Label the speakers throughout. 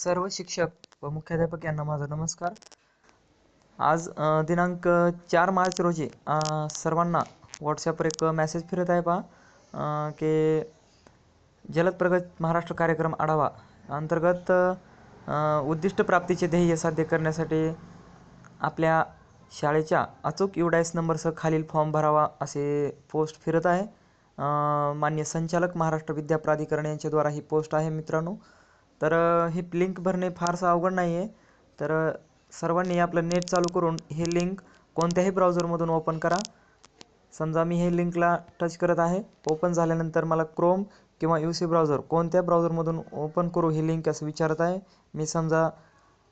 Speaker 1: सर्व शिक्षक व मुख्याध्यापक यांना माझा नमस्कार. आज दिनांक चार मार्च रोजी सर्वांना व्हॉट्सॲपवर एक मॅसेज फिरत आहे पहा. की जलद प्रगत महाराष्ट्र कार्यक्रम आढावा अंतर्गत उद्दिष्ट प्राप्तीचे ध्येय साध्य करण्यासाठी आपल्या शाळेच्या अचूक युडायस नंबरसह खालील फॉर्म भरावा असे पोस्ट फिरत आहे. मान्य संचालक महाराष्ट्र विद्या प्राधिकरण यांच्याद्वारा ही पोस्ट आहे मित्रांनो. तर ही लिंक भरणे फारसं अवघड नाही आहे तर सर्वांनी आपलं नेट चालू करून हे लिंक कोणत्याही ब्राउझरमधून ओपन करा. समजा मी हे लिंकला टच करत आहे. ओपन झाल्यानंतर मला क्रोम किंवा यू सी ब्राउझर कोणत्या ब्राउझरमधून ओपन करू ही लिंक असं विचारत आहे. मी समजा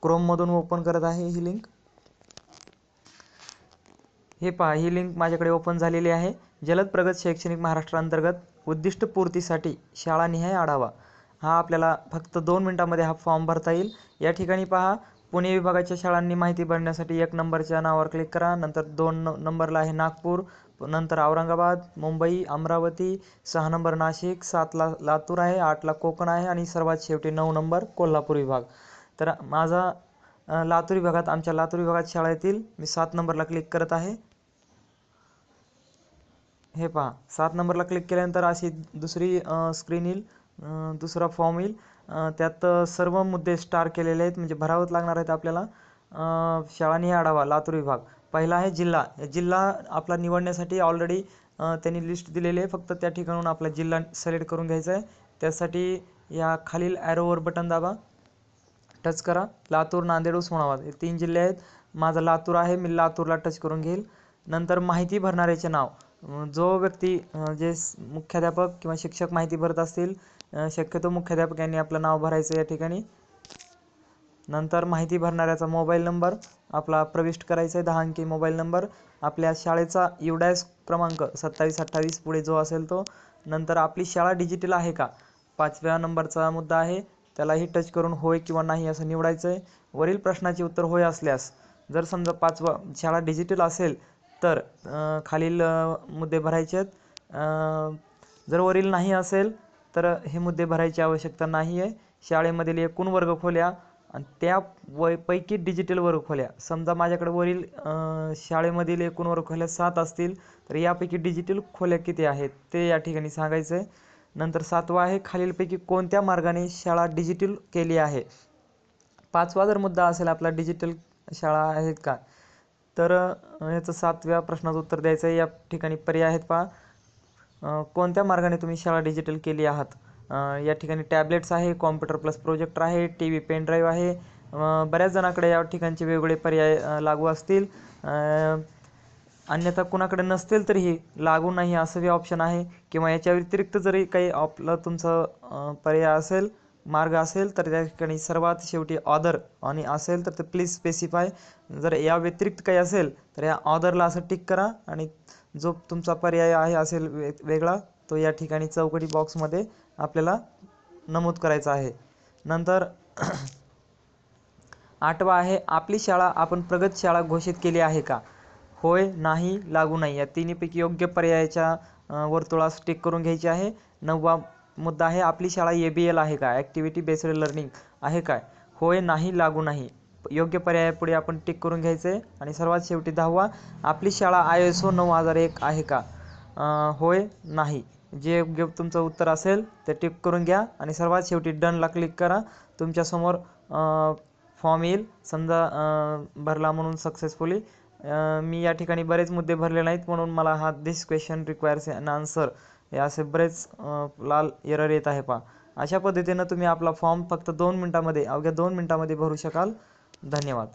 Speaker 1: क्रोममधून ओपन करत आहे ही लिंक हे पहा ही लिंक माझ्याकडे ओपन झालेली आहे. जलद प्रगत शैक्षणिक महाराष्ट्रांतर्गत उद्दिष्टपूर्तीसाठी शाळानिहाय आढावा. हा आपल्याला फक्त दोन मिनटामध्ये हा फॉर्म भरता येईल. या ठिकाणी पहा पुणे विभागाच्या शाळांनी माहिती भरण्यासाठी एक नंबरच्या नावावर क्लिक करा. नंतर दोन न नंबरला आहे नागपूर नंतर औरंगाबाद मुंबई अमरावती सहा नंबर नाशिक सातला लातूर आहे आठला कोकण आहे आणि सर्वात शेवटी नऊ नंबर कोल्हापूर विभाग. तर माझा लातूर विभागात आमच्या लातूर विभागात शाळा येतील. मी सात नंबरला क्लिक करत आहे. हे पहा सात नंबरला क्लिक केल्यानंतर अशी दुसरी स्क्रीन येईल. दुसरा फॉर्म येईल. त्यात सर्व मुद्दे स्टार केलेले आहेत म्हणजे भरावंच लागणार आहेत आपल्याला. शाळांनी आढावा लातूर विभाग. पहिला आहे जिल्हा. जिल्हा आपला निवडण्यासाठी ऑलरेडी त्यांनी लिस्ट दिलेली आहे. फक्त त्या ठिकाणून आपला जिल्हा सिलेक्ट करून घ्यायचा आहे. त्यासाठी या खालील ॲरोवर बटन दाबा. टच करा. लातूर नांदेड उस्मानाबाद. हे तीन जिल्हे आहेत. माझा लातूर आहे. मी लातूरला टच करून घेईल. नंतर माहिती भरणाऱ्याचे नाव. जो व्यक्ती जे मुख्याध्यापक किंवा शिक्षक माहिती भरत असतील शक्यतो मुख्याध्यापक यांनी आपलं नाव भरायचं या ठिकाणी. नंतर माहिती भरणाऱ्याचा मोबाईल नंबर आपला प्रविष्ट करायचा आहे दहा अंकी मोबाईल नंबर. आपल्या शाळेचा युडॅस क्रमांक सत्तावीस अठ्ठावीस पुढे जो असेल तो. नंतर आपली शाळा डिजिटल आहे का? पाचव्या नंबरचा मुद्दा आहे. त्यालाही टच करून होय किंवा नाही असं निवडायचं आहे वरील प्रश्नाचे उत्तर होय असल्यास जर समजा पाचवा शाळा डिजिटल असेल तर खालील मुद्दे भरायचे आहेत जर वरील नाही असेल तर हे मुद्दे भरायची आवश्यकता नाही आहे शाळेमधील एकूण वर्गखोल्या आणि त्या वै पैकी डिजिटल वर्गखोल्या समजा माझ्याकडे वरील शाळेमधील एकूण वर्गखोल्या सात असतील तर यापैकी डिजिटल खोल्या किती आहेत ते या ठिकाणी सांगायचं आहे नंतर सातवा आहे खालीलपैकी कोणत्या मार्गाने शाळा डिजिटल केली आहे? पाचवा जर मुद्दा असेल आपला डिजिटल शाळा आहेत का? तर याचं सातव्या प्रश्नाचं उत्तर द्यायचं आहे या ठिकाणी पर्याय आहेत पहा. कोणत्या मार्गाने तुम्ही शाळा डिजिटल केली आहात? या ठिकाणी टॅबलेट्स आहे कॉम्प्युटर प्लस प्रोजेक्टर आहे टी व्ही पेन ड्राईव्ह आहे बऱ्याच जणांकडे या ठिकाणचे वेगवेगळे पर्याय लागू असतील. अन्यथा कुणाकडे नसतील तरीही लागू नाही असंही ऑप्शन आहे. किंवा याच्या व्यतिरिक्त जरी काही आपलं तुमचं पर्याय असेल मार्ग असेल तर त्या ठिकाणी सर्वात शेवटी ऑदर. आणि असेल तर ते प्लीज स्पेसिफाय जर या व्यतिरिक्त काही असेल तर या ऑदरला असं टिक करा. आणि जो तुमचा पर्याय आहे असेल वे वेगळा तो या ठिकाणी चौकटी बॉक्समध्ये आपल्याला नमूद करायचा आहे. नंतर आठवा आहे आपली शाळा आपण प्रगत शाळा घोषित केली आहे का? होय नाही लागू नाही. या तिन्हीपैकी योग्य पर्यायाच्या वर्तुळास टिक करून घ्यायची आहे. नववा मुद्दा आहे आपली शाळा ए बी एल आहे का? ॲक्टिव्हिटी बेस्ड लर्निंग आहे काय? होय नाही लागू नाही. योग्य पर्यायापुढे आपण टिक करून घ्यायचं. आहे आणि सर्वात शेवटी दहावा आपली शाळा आय एस ओ नऊ हजार एक आहे का? होय नाही. जे योग्य तुमचं उत्तर असेल ते टिक करून घ्या. आणि सर्वात शेवटी डनला क्लिक करा. तुमच्यासमोर फॉर्म येईल. समजा भरला म्हणून सक्सेसफुली मी या ठिकाणी बरेच मुद्दे भरले नाहीत म्हणून मला हा this question requires an answer हे असे बरेच लाल एरर येत आहे पहा. अशा पद्धतीनं तुम्ही आपला फॉर्म फक्त दोन मिनटामध्ये अवघ्या दोन मिनटामध्ये भरू शकाल. धन्यवाद.